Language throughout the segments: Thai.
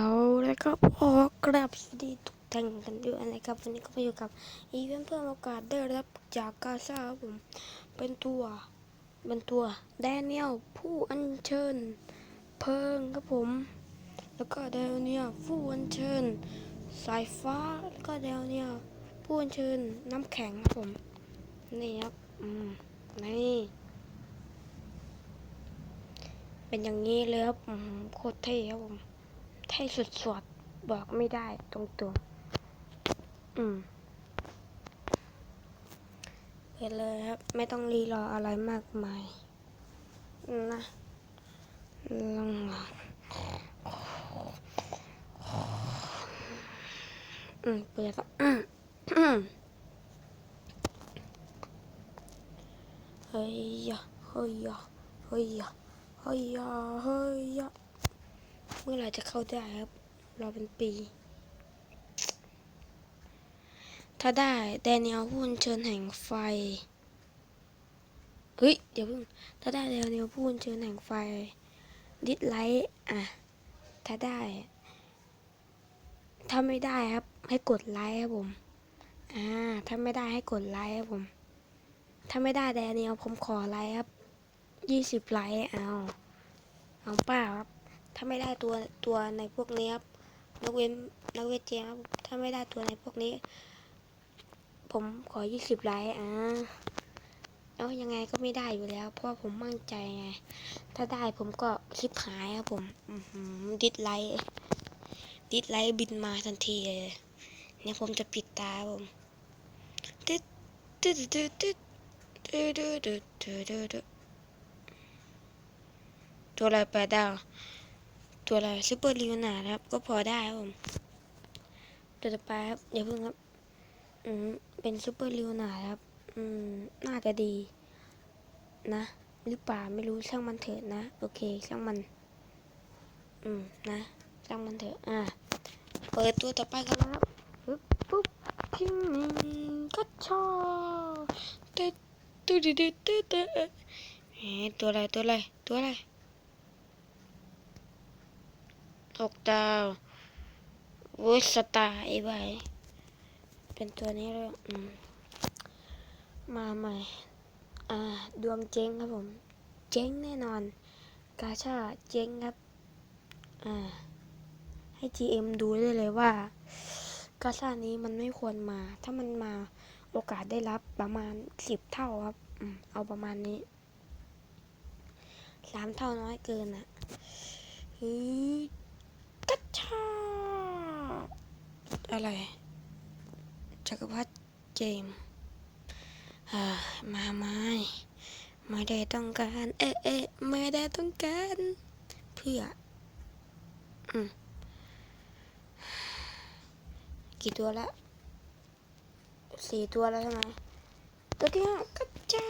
เอาแล้วก็พอกราบสวัสดีทุกท่านกันด้วยนะครับวันนี้ก็มาอยู่กับอีเวนต์เพิ่มโอกาสได้รับจากกาซาครับผมเป็นตัวเป็นตัวแดเนียลผู้อัญเชิญเพิงครับผม แล้วก็แดเนียลผู้อัญเชิญสายฟ้าแล้วก็แดเนียลผู้อัญเชิญน้ำแข็งครับผมนี่ครับอืมนี่เป็นอย่างนี้เลยครับโคตรเท่ครับผม เท่สุดๆบอกไม่ได้ตรงๆอืมไปเลยครับ ไม่ต้องรีรออะไรมากมาย นะลองมาอืมเปิดแล้วเฮ้ยยะเฮ้ยยะเฮ้ยยะเฮ้ยยะเฮ้ยยะ มื่อไหร่จะเข้าได้ครับ รอเป็นปี ถ้าได้แดเนียลพูนเชิญแห่งไฟ เฮ้ย เดี๋ยวเพิ่ง ถ้าได้แดเนียลพูนเชิญแห่งไฟ ดิสไลท์อะ ถ้าได้ ถ้าไม่ได้ครับ ให้กดไลค์ครับผม อ่า ถ้าไม่ได้ให้กดไลค์ครับผม ถ้าไม่ได้แดเนียลผมขอไลค์ครับยี่สิบไลค์เอา เอาเปล่าครับ ถ้าไม่ได้ตัวตัวในพวกนี้ครับนักเว้นนักเวทเจครับถ้าไม่ได้ตัวในพวกนี้ ผมขอยี่สิบไลค์อ่าเอายังไงก็ไม่ได้อยู่แล้ว เพราะผมมั่นใจไง ถ้าได้ผมก็คลิปหายครับผมดิสไลค์ดิสไลค์บินมาทันทีเลยเนี่ยผมจะปิดตาครับผมตึ๊ดตึ๊ดตึ๊ดตึ๊ดตึ๊ดตึ๊ดตึ๊ดตึ๊ดตึ๊ดตึ๊ดตัวอะไรแปดดาว ตัวอะไรซูเปอร์ลีนาครับ ก็พอได้ครับผมตัวต่อไปครับอย่าเพิ่งครับ อืมเป็นซูเปอร์ลีนาครับ อืมน่าจะดี นะ หรือเปล่าไม่รู้ช่างมันเถอะนะ โอเคช่างมัน อืมนะช่างมันเถอะอ่าเปิดตัวต่อไปกันแล้วครับปึ๊บปุ๊บคิมมิงก็ชอตึ๊ดตึ๊ดตึ๊ดตึ๊ดตึ๊ดเอ๊ะตัวอะไรตัวอะไรตัวอะไร หกดาวว้ยสตาไอ้ใบเป็นตัวนี้เลยมมาใหม่ อ่า ดวงเจ๊งครับผม เจ๊งแน่นอน กาชาเจ๊งครับ อ่า ให้ GM ดูได้เลยว่า กาชานี้มันไม่ควรมา ถ้ามันมาโอกาสได้รับประมาณสิบเท่าครับอเอาประมาณนี้สามเท่าน้อยเกินอะเฮ้ย กัชชา อะไร จักรพรรดิเจมมาไม่ไม่ได้ต้องการ เอ๊ะเอ๊ะไม่ได้ต้องการ เพื่อ อืม กี่ตัวละสี่ตัวแล้วใช่ไหมตัวที่ห้ากัจจา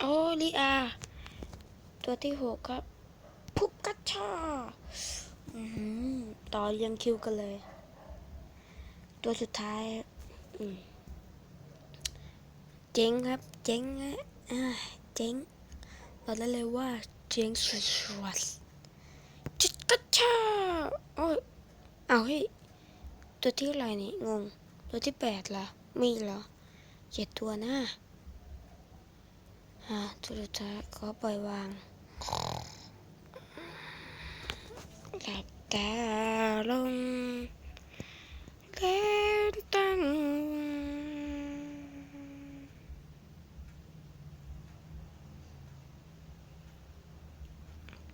โอ้ลิอา ตัวที่หกครับพุกกัชชา ต่อเรียงคิวกันเลย ตัวสุดท้ายเจ๊งครับ เจ๊งนะอ่าเจ๊งบอกได้เลยว่าเจ๊งสุดๆจุดกัชชาโอ้ยเอาเฮ้ยตัวที่อะไรนี่งง ตัวที่แปดล่ะ มีเหรอเจ็ดตัวนะอ่าตัวสุดท้ายขอปล่อยวาง หลับตาลงแล้วตั้ง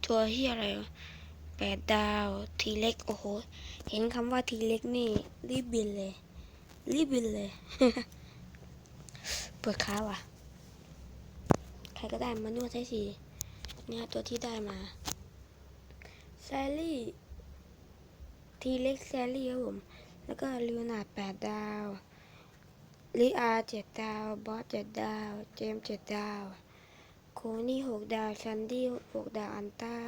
ตัวเฮียอะไรแปดดาวทีเล็ก โอ้โห เห็นคำว่าทีเล็กนี่ รีบบินเลย รีบบินเลยปวดขาว่ะ ใครก็ได้มานวดให้ทีเนี่ยตัวที่ได้มา แซลลี่ทีเล็กแซลลี่ครับผม แล้วก็ลิวนาแปดดาวลิอาเจ็ดดาว บอสเจ็ดดาว เจมเจ็ดดาว โคนี่หกดาว ชันดี้หกดาว อันต้า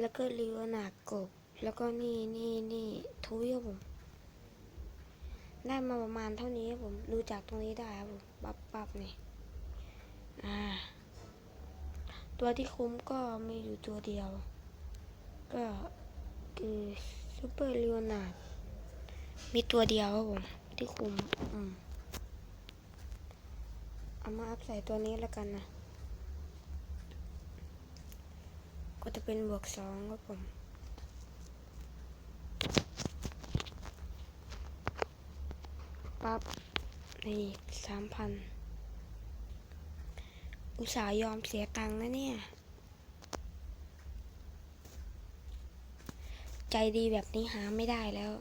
แล้วก็ลิวนากบ แล้วก็นี่นี่นี่ทุยครับผม ได้มาประมาณเท่านี้ครับผม ดูจากตรงนี้ได้ครับผม ปับปับนี่ อ่า ตัวที่คุ้มก็มีอยู่ตัวเดียว ก็คือซูเปอร์เลโอนาร์ดมีตัวเดียวครับผม ที่คุมอืมเอามาอัพใส่ตัวนี้แล้วกันนะ ก็จะเป็นบวกสองครับผมปั๊บนี่สามพันอุตส่าห์ยอมเสียตังค์นะเนี่ย ใจดีแบบนี้หาไม่ได้แล้ว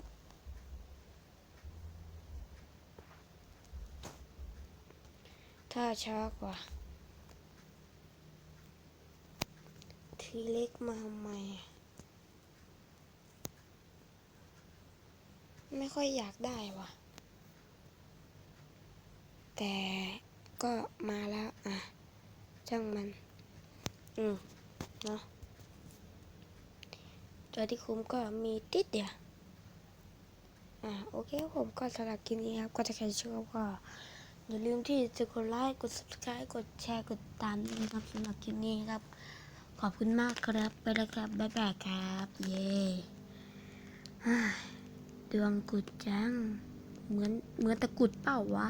ถ้าช้ากว่า ทีเล็กมาทำไม ไม่ค่อยอยากได้ว่ะ แต่ก็มาแล้ว อะช่างมัน อืม เนาะ ตัวที่คุ้มก็มีติดเดียวอะโอเคผมก็สำหรับคลิปนี้ครับก็ถ้าใครชอบก็อย่าลืมที่จะกดไลค์กด subscribe กดแชร์กดตามด้นะครับสำหรับคลิปนี้ครับ ขอบคุณมากครับไปแล้วครับบ๊ายบายครับ เย่ดวงกุดจัง เหมือนเหมือนตะกุดเปล่าวะ